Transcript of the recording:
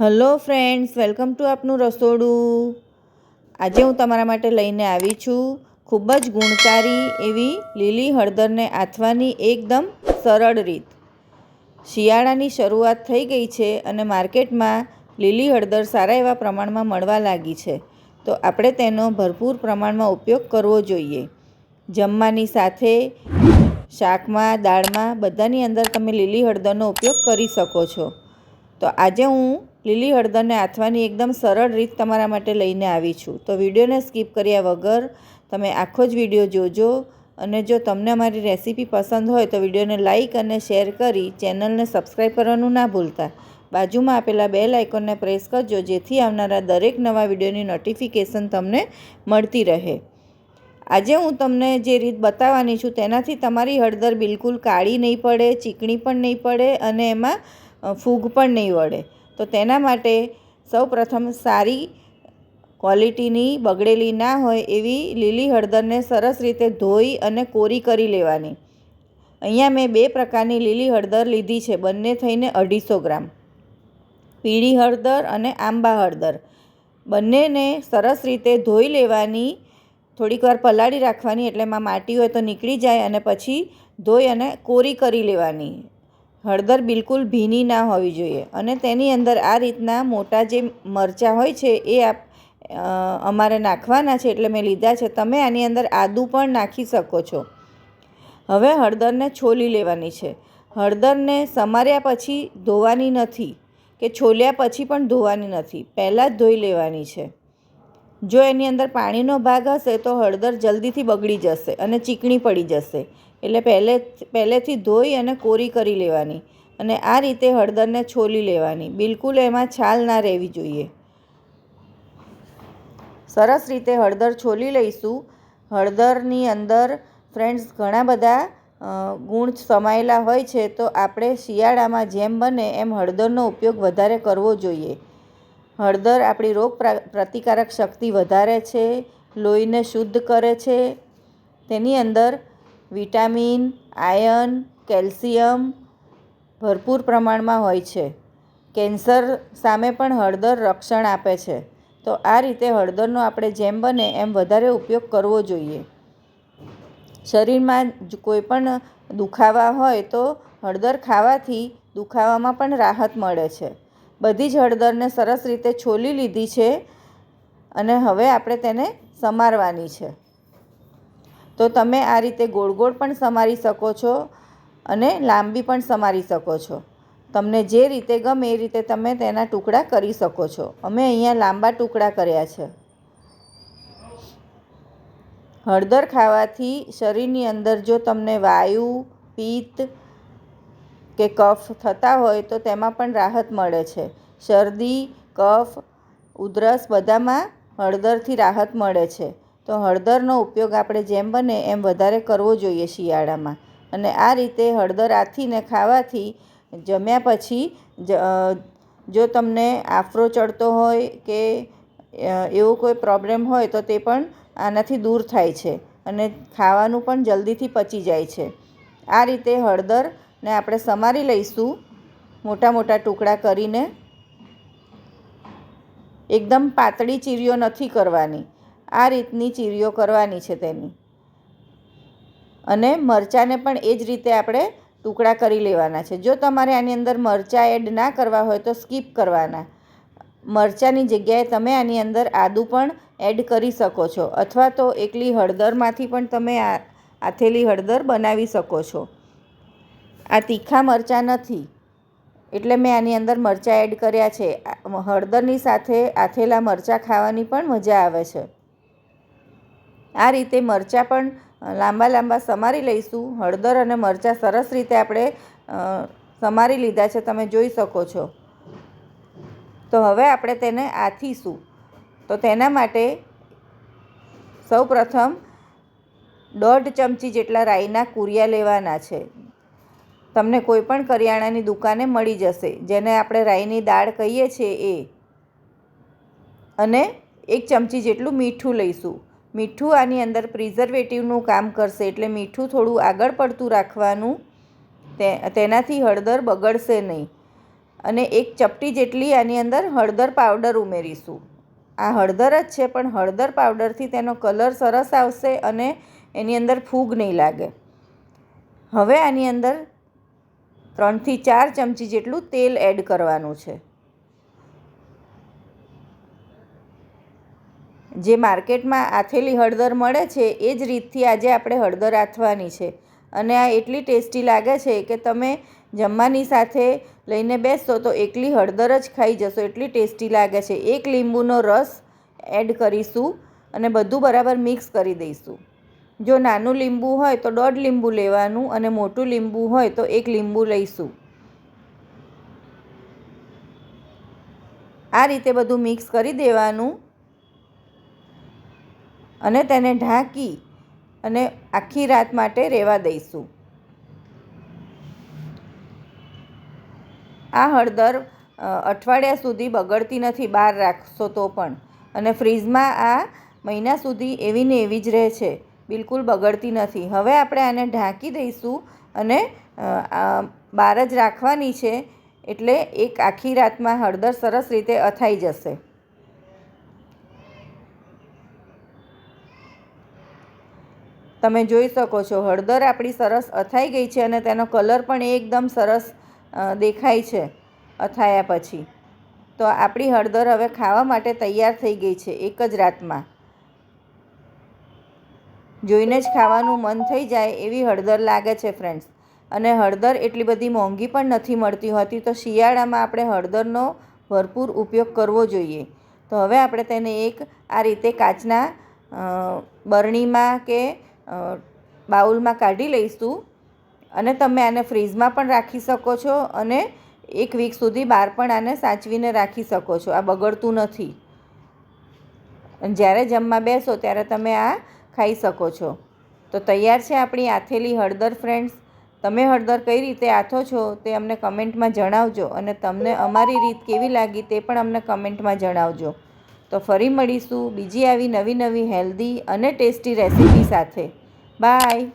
Hello friends, welcome to આપનું રસોડું. આજે હું તમારા માટે લઈને આવી છું ખૂબ જ ગુણકારી એવી લીલી હળદરને આથવાની એકદમ સરળ રીત. શિયાળાની શરૂઆત થઈ ગઈ છે અને માર્કેટમાં લીલી હળદર સારા એવા પ્રમાણમાં મળવા લાગી છે. તો આપણે તેનો ભરપૂર પ્રમાણમાં ઉપયોગ કરવો જોઈએ. જમવાની સાથે શાકમાં, દાળમાં બધાની અંદર તમે લીલી હળદરનો ઉપયોગ કરી શકો છો. તો આજે હું લીલી હળદરને આથવાની એકદમ સરળ રીત તમારા માટે લઈને આવી છું. તો વિડીયોને સ્કીપ કર્યા વગર તમે આખો જ વીડિયો જોજો અને જો તમને અમારી રેસીપી પસંદ હોય તો વિડીયોને લાઇક અને શેર કરી ચેનલને સબસ્ક્રાઈબ કરવાનું ના ભૂલતા. બાજુમાં આપેલા બેલ આઇકોનને પ્રેસ કરજો જેથી આવનારા દરેક નવા વિડીયોની નોટિફિકેશન તમને મળતી રહે. આજે હું તમને જે રીત બતાવવાની છું તેનાથી તમારી હળદર બિલકુલ કાળી નહીં પડે, ચીકણી પણ નહીં પડે અને એમાં ફૂગ પણ નહીં વળે. તો તેના માટે સૌ પ્રથમ સારી ક્વોલિટીની બગડેલી ના હોય એવી લીલી હળદરને સરસ રીતે ધોઈ અને કોરી કરી લેવાની. અહીંયા મેં બે પ્રકારની લીલી હળદર લીધી છે, બંને થઈને અઢીસો ગ્રામ. પીળી હળદર અને આંબા હળદર. બંનેને સરસ રીતે ધોઈ લેવાની, થોડીક વાર પલાળી રાખવાની, એટલે એમાં માટી હોય તો નીકળી જાય અને પછી ધોઈ અને કોરી કરી લેવાની. હળદર બિલકુલ ભીની ના હોવી જોઈએ અને તેની અંદર આ રીતના મોટા જે મરચાં હોય છે એ આપ અમારે નાખવાના છે એટલે મેં લીધા છે. તમે આની અંદર આદું પણ નાખી શકો છો. હવે હળદરને છોલી લેવાની છે. હળદરને સમાર્યા પછી ધોવાની નથી કે છોલ્યા પછી પણ ધોવાની નથી. પહેલાં જ ધોઈ લેવાની છે. જો એની અંદર પાણીનો ભાગ હશે તો હળદર જલ્દીથી બગડી જશે અને ચીકણી પડી જશે. એટલે પહેલે પહેલેથી ધોઈ અને કોરી કરી લેવાની અને આ રીતે હળદરને છોલી લેવાની. બિલકુલ એમાં છાલ ના રહેવી જોઈએ. સરસ રીતે હળદર છોલી લઈશું. હળદરની અંદર ફ્રેન્ડ્સ, ઘણા બધા ગુણ સમાયેલા હોય છે તો આપણે શિયાળામાં જેમ બને એમ હળદરનો ઉપયોગ વધારે કરવો જોઈએ. હળદર આપણી રોગ પ્રતિકારક શક્તિ વધારે છે, લોહીને શુદ્ધ કરે છે. તેની અંદર વિટામિન, આયન, કેલ્શિયમ ભરપૂર પ્રમાણમાં હોય છે. કેન્સર સામે પણ હળદર રક્ષણ આપે છે. તો આ રીતે હળદરનો આપણે જેમ બને એમ વધારે ઉપયોગ કરવો જોઈએ. શરીરમાં કોઈ પણ દુખાવા હોય તો હળદર ખાવાથી દુખાવામાં પણ રાહત મળે છે. બધી જ હળદરને સરસ રીતે છોલી લીધી છે અને હવે આપણે તેને સમારવાની છે. તો તમે આ રીતે ગોળ ગોળ પણ સમારી શકો છો અને લાંબી પણ સમારી શકો છો. તમને જે રીતે ગમે એ રીતે તમે તેના ટુકડા કરી શકો છો. અમે અહીંયા લાંબા ટુકડા કર્યા છે. હળદર ખાવાથી શરીરની અંદર જો તમને વાયુ, પિત્ત કે કફ થતા હોય તો તેમાં પણ રાહત મળે છે. શરદી, કફ, ઉધરસ બધામાં હળદરથી રાહત મળે છે. તો હળદરનો ઉપયોગ આપણે જેમ બને એમ વધારે કરવો જોઈએ શિયાળામાં. અને આ રીતે હળદર આથીને ખાવાથી જમ્યા પછી જો તમને આફરો ચડતો હોય કે એવો કોઈ પ્રોબ્લેમ હોય તો તે પણ આનાથી દૂર થાય છે અને ખાવાનું પણ જલ્દીથી પચી જાય છે. આ રીતે હળદરને આપણે સમારી લઈશું મોટા મોટા ટુકડા કરીને. એકદમ પાતળી ચીરીઓ નથી કરવાની. આ રીતની ચીરીઓ કરવાની છે તેની. અને મરચાંને પણ એ જ રીતે આપણે ટુકડા કરી લેવાના છે. જો તમારે આની અંદર મરચાં એડ ના કરવા હોય તો સ્કીપ કરવાના. મરચાંની જગ્યાએ તમે આની અંદર આદું પણ એડ કરી શકો છો. અથવા તો એકલી હળદરમાંથી પણ તમે આ, આથેલી હળદર બનાવી શકો છો. આ તીખા મરચાં નથી. એટલે મેં આની અંદર મરચાં એડ કર્યા છે. હળદરની સાથે આથેલા મરચાં ખાવાની પણ મજા આવે છે. આ રીતે મરચાં પણ લાંબા લાંબા સમારી લઈશું. હળદર અને મરચાં સરસ રીતે આપણે સમારી લીધા છે. તમે જોઈ શકો છો. તો હવે આપણે તેને આથીશું. તો તેના માટે સૌ પ્રથમ દોઢ ચમચી જેટલા રાઈના કુરિયા લેવાના છે. તમને કોઈ પણ કરિયાણાની દુકાને મળી જશે, જેને આપણે રાઈની દાળ કહીએ છીએ એ. અને એક ચમચી જેટલું મીઠું લઈશું. મીઠું આની અંદર પ્રિઝર્વેટિવનું કામ કરશે, એટલે મીઠું થોડું આગળ પડતું રાખવાનું તે, તેનાથી હળદર બગડશે નહીં. અને એક ચપટી જેટલી આની અંદર હળદર પાવડર ઉમેરીશું. આ હળદર જ છે, પણ હળદર પાવડરથી તેનો કલર સરસ આવશે અને એની અંદર ફૂગ નહીં લાગે. હવે આની અંદર ત્રણથી ચાર ચમચી જેટલું તેલ એડ કરવાનું છે. જે માર્કેટમાં આથેલી હળદર મળે છે, એ જ રીતથી આજે આપણે હળદર આથવાની છે. અને આ એટલી ટેસ્ટી લાગે છે કે તમે જમવાની સાથે લઈને બેસશો તો એકલી હળદર જ ખાઈ જશો, એટલી ટેસ્ટી લાગે છે. એક લીંબુનો રસ એડ કરીશું અને બધું બરાબર મિક્સ કરી દઈશું. જો નાનું લીંબુ હોય તો દોઢ લીંબુ લેવાનું અને મોટું લીંબુ હોય તો એક લીંબુ લઈશું. આ રીતે બધું મિક્સ કરી દેવાનું અને તેને ઢાંકી અને આખી રાત માટે રહેવા દઈશું. આ હળદર અઠવાડિયા સુધી બગડતી નથી, બહાર રાખશો તો પણ. અને ફ્રીજમાં આ મહિના સુધી એવી ને એવી જ રહે છે. બિલકુલ બગડતી નથી. હવે આપણે આને ઢાંકી દઈશું અને બહાર જ રાખવાની છે એટલે એક આખી રાતમાં હળદર સરસ રીતે અથાઈ જશે. તમે જોઈ શકો છો હળદર આપણી સરસ અથાઈ ગઈ છે અને તેનો કલર પણ એકદમ સરસ દેખાય છે અથાયા પછી. તો આપણી હળદર હવે ખાવા માટે તૈયાર થઈ ગઈ છે એક જ રાતમાં. જોઈને જ ખાવાનું મન થઈ જાય એવી હળદર લાગે છે ફ્રેન્ડ્સ અને હળદર એટલી બધી મોંઘી પણ નથી મળતી હોતી, તો શિયાળામાં આપણે હળદરનો ભરપૂર ઉપયોગ કરવો જોઈએ. તો હવે આપણે તેને એક આ રીતે કાચના બરણીમાં કે બાઉલમાં કાઢી લઈશું. અને તમે આને ફ્રીઝમાં પણ રાખી શકો છો અને એક વીક સુધી બહાર પણ આને સાચવીને રાખી શકો છો. આ બગડતું નથી. જ્યારે જમવા બેસો ત્યારે તમે આ ખાઈ શકો છો. તો તૈયાર છે આપણી આથેલી હળદર ફ્રેન્ડ્સ તમે હળદર કઈ રીતે આથો છો તે અમને કમેન્ટમાં જણાવજો અને તમને અમારી રીત કેવી લાગી તે પણ અમને કમેન્ટમાં જણાવજો. તો ફરી મળીશું બીજી આવી નવી નવી હેલ્ધી અને ટેસ્ટી રેસીપી સાથે. બાય.